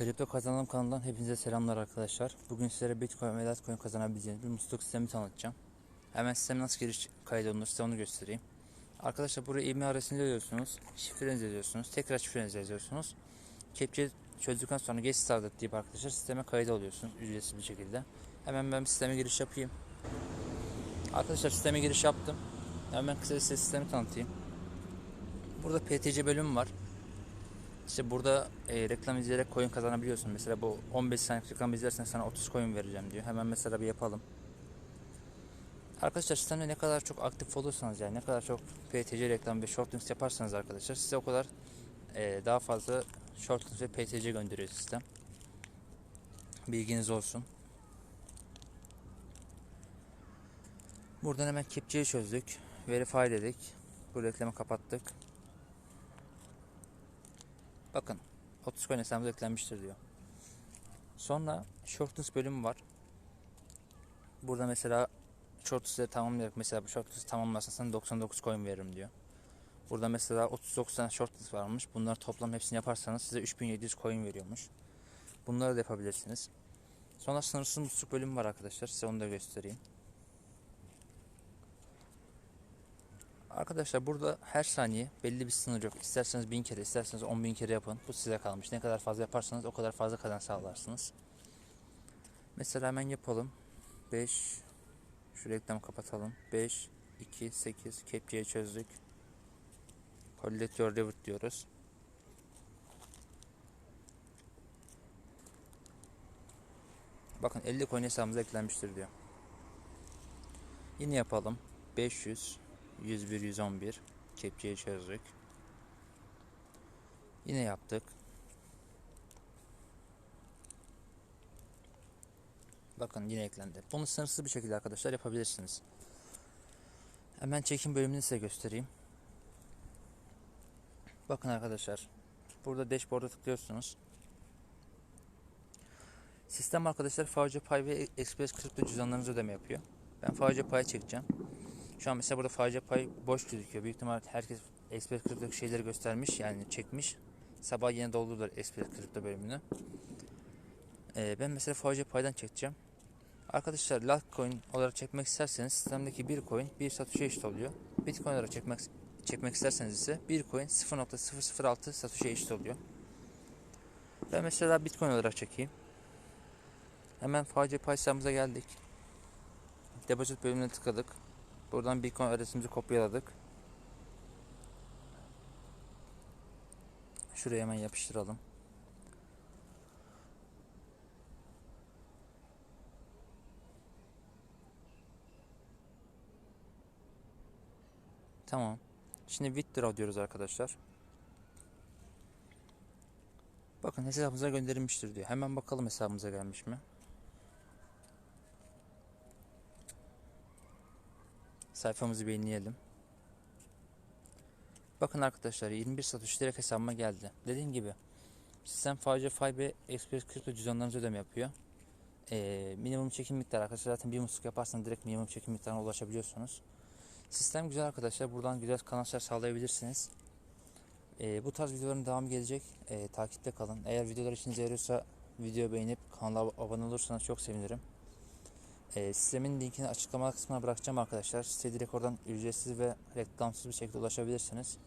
Kripto Kazanalım kanalından hepinize selamlar arkadaşlar. Bugün sizlere Bitcoin ve Litecoin kazanabileceğiniz bir musluk sistemi tanıtacağım. Hemen sisteme nasıl giriş kaydolunur size onu göstereyim. Arkadaşlar buraya e-mail adresini yazıyorsunuz. Şifrenizi yazıyorsunuz. Tekrar şifrenizi yazıyorsunuz. Kepçeyi çözdükten sonra geç startup deyip arkadaşlar sisteme kayıt ücretsiz bir şekilde. Hemen ben sisteme giriş yapayım. Arkadaşlar sisteme giriş yaptım. Hemen kısa size sistemi tanıtayım. Burada PTC bölümü var. İşte burada e, reklam izleyerek coin kazanabiliyorsun. Mesela bu 15 saniye reklam izlersen sana 30 coin vereceğim diyor. Hemen mesela bir yapalım. Arkadaşlar sistemde ne kadar çok aktif olursanız yani ne kadar çok PTC reklam ve short yaparsanız arkadaşlar size o kadar e, daha fazla short links ve PTC gönderiyor sistem. Bilginiz olsun. Buradan hemen kepçeyi çözdük. Verify dedik. Bu reklamı kapattık. Bakın 30 coin hesabımıza eklenmiştir diyor. Sonra shortlist bölümü var. Burada mesela shortlist'leri tamamlayarak mesela bu shortlist'i tamamlarsan sana 99 coin veririm diyor. Burada mesela 39 tane shortlist varmış. Bunları toplam hepsini yaparsanız size 3700 coin veriyormuş. Bunları da yapabilirsiniz. Sonra sınırsız musluk bölümü var arkadaşlar. Size onu da göstereyim. Arkadaşlar burada her saniye belli bir sınır yok. İsterseniz 1000 kere, isterseniz 10.000 kere yapın. Bu size kalmış. Ne kadar fazla yaparsanız o kadar fazla kazanç sağlarsınız. Mesela hemen yapalım. 5 şu reklamı kapatalım. 5 2 8 kepçeyi çözdük. Collect your reward diyoruz. Bakın 50 coin hesabımıza eklenmiştir diyor. Yine yapalım. 500 101 111 kepçeyi çözdük. Yine yaptık. Bakın yine eklendi. Bunu sınırsız bir şekilde arkadaşlar yapabilirsiniz. Hemen çekim bölümünü size göstereyim. Bakın arkadaşlar. Burada dashboard'a tıklıyorsunuz. Sistem arkadaşlar FC Pay ve Express kripto cüzdanlarınızı ödeme yapıyor. Ben FC Pay çekeceğim. Şu an mesela burada FC Pay boş gözüküyor. Büyük ihtimal herkes Express kripto şeyleri göstermiş yani çekmiş. Sabah yine doldurdular Express kripto bölümünü. Ee, ben mesela FC Pay'dan çekeceğim. Arkadaşlar Litecoin olarak çekmek isterseniz sistemdeki bir coin bir satışa eşit oluyor. Bitcoin olarak çekmek çekmek isterseniz ise bir coin 0.006 satışa eşit oluyor. Ben mesela Bitcoin olarak çekeyim. Hemen FC Pay hesabımıza geldik. Deposit bölümüne tıkladık. Buradan Bitcoin adresimizi kopyaladık. Şuraya hemen yapıştıralım. Tamam. Şimdi withdraw diyoruz arkadaşlar. Bakın hesabımıza gönderilmiştir diyor. Hemen bakalım hesabımıza gelmiş mi? Sayfamızı beğenleyelim. Bakın arkadaşlar 21 satış direkt hesabıma geldi. Dediğim gibi sistem FC Fibe Express kripto cüzdanlarınızı ödeme yapıyor. Ee, minimum çekim miktarı arkadaşlar zaten bir musluk yaparsanız direkt minimum çekim miktarına ulaşabiliyorsunuz. Sistem güzel arkadaşlar. Buradan güzel kazançlar sağlayabilirsiniz. Ee, bu tarz videoların devamı gelecek. Ee, takipte kalın. Eğer videolar işinize yarıyorsa video beğenip kanala abone olursanız çok sevinirim. E, sistemin linkini açıklama kısmına bırakacağım arkadaşlar. Siteye direkt oradan ücretsiz ve reklamsız bir şekilde ulaşabilirsiniz.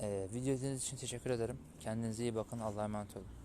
E, video izlediğiniz için teşekkür ederim. Kendinize iyi bakın. Allah'a emanet olun.